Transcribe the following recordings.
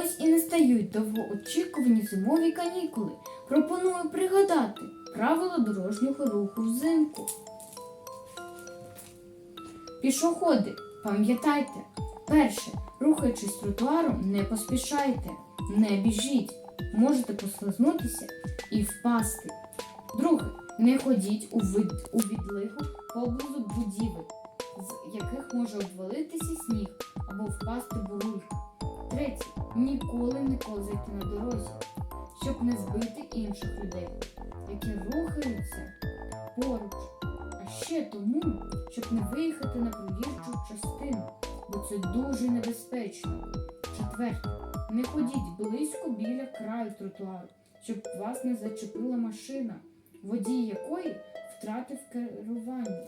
Ось і настають довгоочікувані зимові канікули. Пропоную пригадати правила дорожнього руху взимку. Пішоходи, пам'ятайте, перше, рухаючись тротуаром, не поспішайте, не біжіть, можете послизнутися і впасти. Друге, не ходіть у, вид, у відлигу поблизу будівель, з яких може обвалитися сніг або впасти бурулька. Третє, ніколи не ковзайте на дорозі, щоб не збити інших людей, які рухаються поруч. А ще тому, щоб не виїхати на проїжджу частину, бо це дуже небезпечно. Четверте, не ходіть близько біля краю тротуару, щоб вас не зачепила машина, водій якої втратив керування.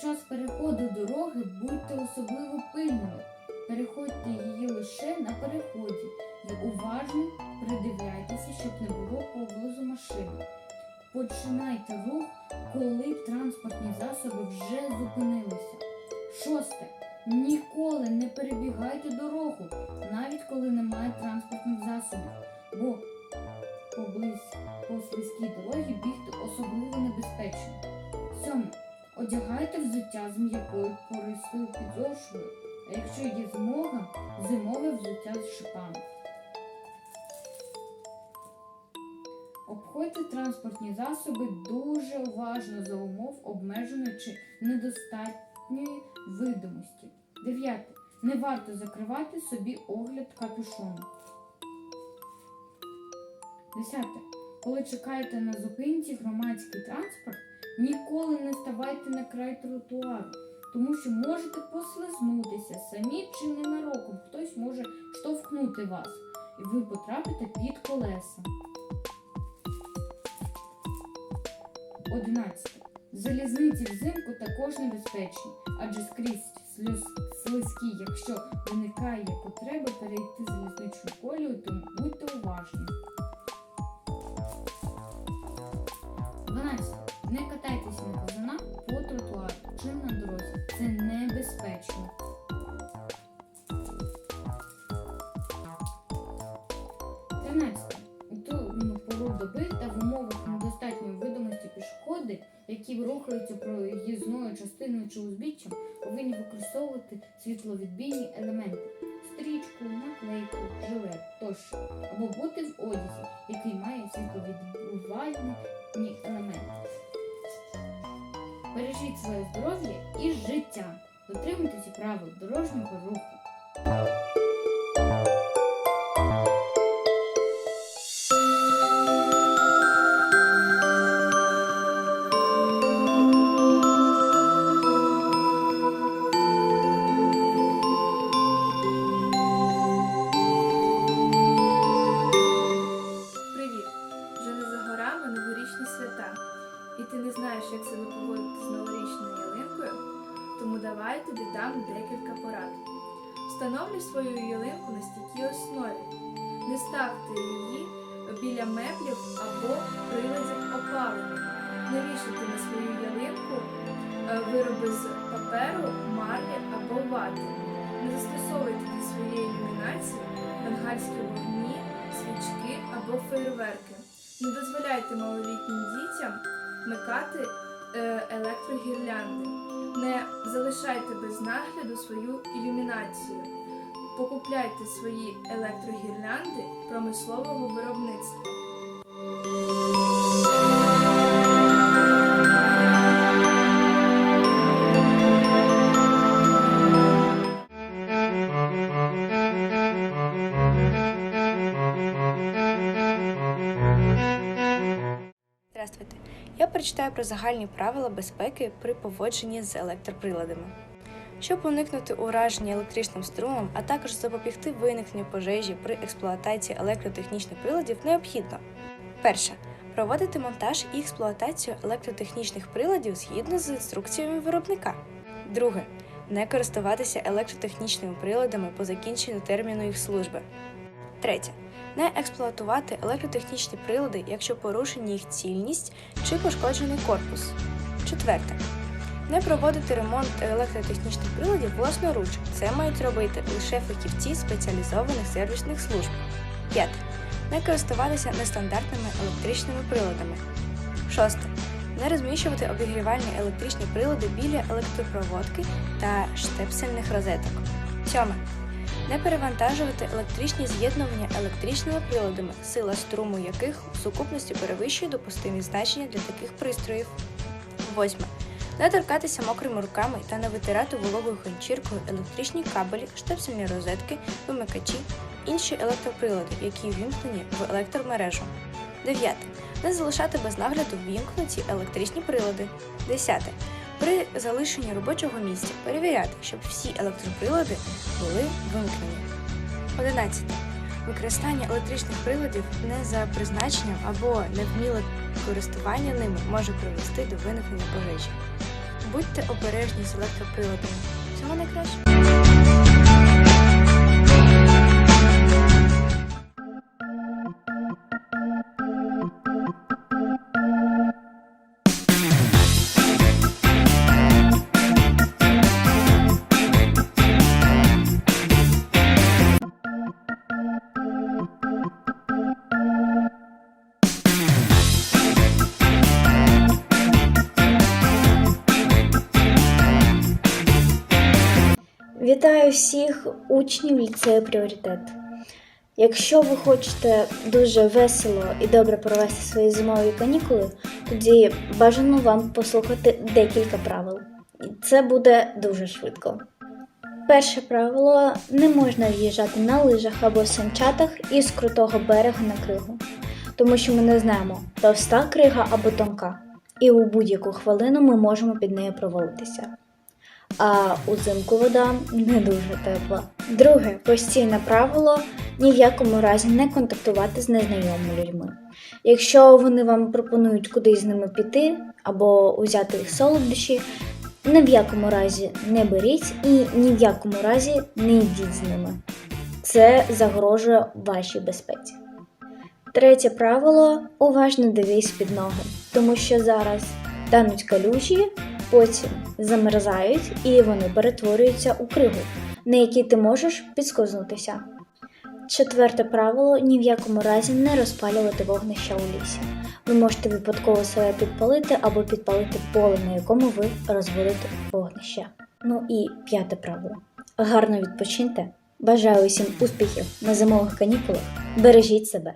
Під час переходу дороги будьте особливо пильними. Переходьте її лише на переході і уважно придивляйтеся, щоб не було поблизу машини. Починайте рух, коли транспортні засоби вже зупинилися. Шосте. Ніколи не перебігайте дорогу, навіть коли немає транспортних засобів, бо по слизькій дорогі бігти особливо небезпечно. Сьоме. Одягайте взуття з м'якою пористою підошвою, а якщо є змога, зимове взуття з шипами. Обходьте транспортні засоби дуже уважно за умов обмеженої чи недостатньої видимості. Дев'яте. Не варто закривати собі огляд капюшоном. Десяте. Коли чекаєте на зупинці громадський транспорт, ніколи не ставайте на край тротуару, тому що можете послизнутися самі чи ненароком. Хтось може штовхнути вас, і ви потрапите під колеса. 11. Залізниці взимку також небезпечні, адже скрізь слизькі, якщо виникає потреба перейти залізничну колію, то будьте уважні. Рухаються проїзною частиною чи узбіччям, повинні використовувати світловідбійні елементи стрічку, наклейку, жилет тощо, або бути в одязі, який має світловідбивальні елементи. Бережіть своє здоров'я і життя. Дотримуйтеся правил дорожнього руху. Давай тобі дам декілька порад. Встановлюй свою ялинку на стійкій основі. Не ставте її біля меблів або приладів опалення. Не вішайте на свою ялинку е, вироби з паперу, марлі або вати. Не застосовуйте до своєї ілюмінації бенгальські вогні, свічки або фейерверки. Не дозволяйте малолітнім дітям вмикати е, електрогірлянди. Не залишайте без нагляду свою ілюмінацію. Покупляйте свої електрогірлянди промислового виробництва. Прочитаю про загальні правила безпеки при поводженні з електроприладами. Щоб уникнути ураження електричним струмом, а також запобігти виникненню пожежі при експлуатації електротехнічних приладів, необхідно перше. Проводити монтаж і експлуатацію електротехнічних приладів згідно з інструкціями виробника. Друге. Не користуватися електротехнічними приладами по закінченню терміну їх служби. Третє. Не експлуатувати електротехнічні прилади, якщо порушені їх цільність чи пошкоджений корпус. Четверте. Не проводити ремонт електротехнічних приладів власноруч. Це мають робити лише фахівці спеціалізованих сервісних служб. 5. Не користуватися нестандартними електричними приладами. 6. Не розміщувати обігрівальні електричні прилади біля електропроводки та штепсельних розеток. 7. Не перевантажувати електричні з'єднування електричними приладами, сила струму яких у сукупності перевищує допустимі значення для таких пристроїв. 8. Не торкатися мокрими руками та не витирати вологою ганчіркою електричні кабелі, штепсельні розетки, вимикачі, інші електроприлади, які ввімкнені в електромережу. 9. Не залишати без нагляду ввімкнуті електричні прилади. 10. При залишенні робочого місця перевіряти, щоб всі електроприлади були вимкнені. 11. Використання електричних приладів не за призначенням або невміле користування ними може привести до виникнення пожежі. Будьте обережні з електроприладами. Всього найкраще. Вітаю всіх учнів ліцею пріоритет. Якщо ви хочете дуже весело і добре провести свої зимові канікули, тоді бажано вам послухати декілька правил. І Це буде дуже швидко. Перше правило не можна в'їжджати на лижах або санчатах із крутого берега на кригу, тому що ми не знаємо, товста крига або тонка, і у будь-яку хвилину ми можемо під нею провалитися а узимку вода не дуже тепла. Друге постійне правило ні в якому разі не контактувати з незнайомими людьми. Якщо вони вам пропонують кудись з ними піти або взяти їх солодощі, ні в якому разі не беріть і ні в якому разі не йдіть з ними. Це загрожує вашій безпеці. Третє правило уважно дивись під ноги, тому що зараз тануть калюжі, потім замерзають і вони перетворюються у кригу, на якій ти можеш підскознутися. Четверте правило ні в якому разі не розпалювати вогнища у лісі. Ви можете випадково себе підпалити або підпалити поле, на якому ви розводите вогнище. Ну і п'яте правило. Гарно відпочиньте. Бажаю усім успіхів на зимових канікулах. Бережіть себе.